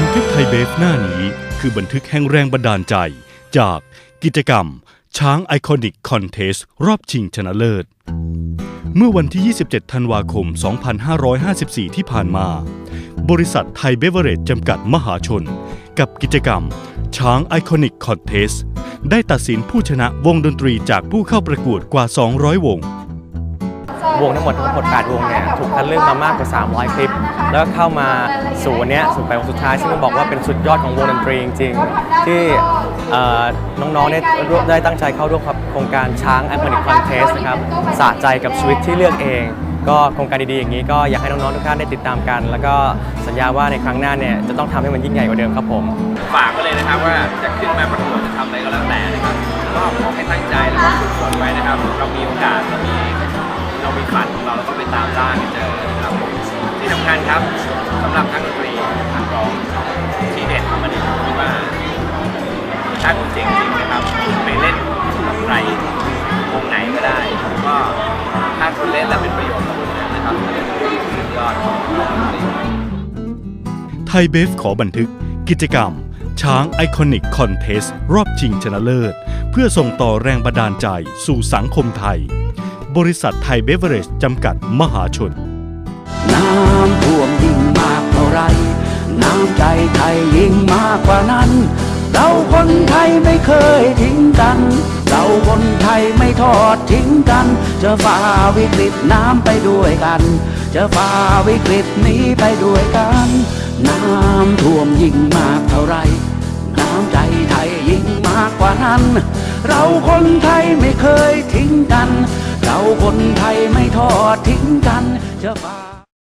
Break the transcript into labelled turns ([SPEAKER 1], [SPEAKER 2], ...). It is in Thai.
[SPEAKER 1] บันทึกไทยเบฟหน้านี้คือบันทึกแห่งแรงบันดาลใจ จากกิจกรรม ช้างไอคอนิกคอนเทสรอบชิงชนะเลิศ เมื่อวันที่ 27 ธันวาคม 2554 ที่ผ่านมา บริษัทไทยเบเวอเรจจำกัดมหาชน กับกิจกรรม ช้างไอคอนิกคอนเทสได้ตัดสินผู้ชนะวงดนตรีจากผู้เข้าประกวดกว่า 200 วง
[SPEAKER 2] วงทั้งหมดทั้งหมด8วงเนี่ยถูกคัดเลือกมามากกว่า 300 คลิป แล้วก็เข้ามาสู่วันเนี้ยสู่แปวงสุดท้ายซึ่งต้องบอกว่าเป็นสุดยอดของวงดนตรีจริงๆ ที่น้องๆเนี่ยได้ตั้งใจเข้าร่วมโครงการช้างแอ o นิ c คอนเทสนะครับสะใจกับชีวิตที่เลือกเอง ก็โครงการดีๆอย่างนี้ก็อยากให้น้องๆทุกท่านได้ติดตามกัน แล้วก็สัญญาว่าในครั้งหน้าเนี่ยจะต้องทำให้มันยิ่งใหญ่กว่าเดิมครับผม
[SPEAKER 3] ฝากไว้เลยนะครับว่าจะขึ้นมาประกวดจะทำอะไรก็แล้วแต่นะครับก็ขอให้ตั้งใจแล้วก็ฝึกฝนไว้นะครับเรามีโอกาสเรามีเรามี ฝันของเราเราก็ไปตามล่าให้เจอครับผมที่สำคัญครับสำหรับนักดนตรีนักร้องที่เด็ดมันอยู่ที่ว่าถ้าคุณเจ๋งจริงนะครับคุณไปเล่นกับใครวงไหนก็ได้ก็ถ้าคุณเล่นแล้วเป็นประโยชน์กับคุณนะครับคือสุดยอดของดนตรี
[SPEAKER 1] ไทยเบฟขอบันทึกกิจกรรมช้างไอคอนิกคอนเทสรอบชิงชนะเลิศ เพื่อส่งต่อแรงบันดาลใจสู่สังคมไทย บริษัทไทยเบเวอร์เรจจำกัดมหาชน
[SPEAKER 4] น้ำท่วมยิ่งมากเท่าไร น้ำใจไทยยิ่งมากกว่านั้น เราคนไทยไม่เคยทิ้งกัน เราคนไทยไม่ทอดทิ้งกัน จะฝ่าวิกฤตน้ำไปด้วยกัน จะฝ่าวิกฤตนี้ไปด้วยกัน น้ำท่วมยิ่งมากเท่าไร น้ำใจไทยยิ่งมากกว่านั้น เราคนไทยไม่เคยทิ้งกัน เราคนไทยไม่ทอดทิ้งกันจะฝ่า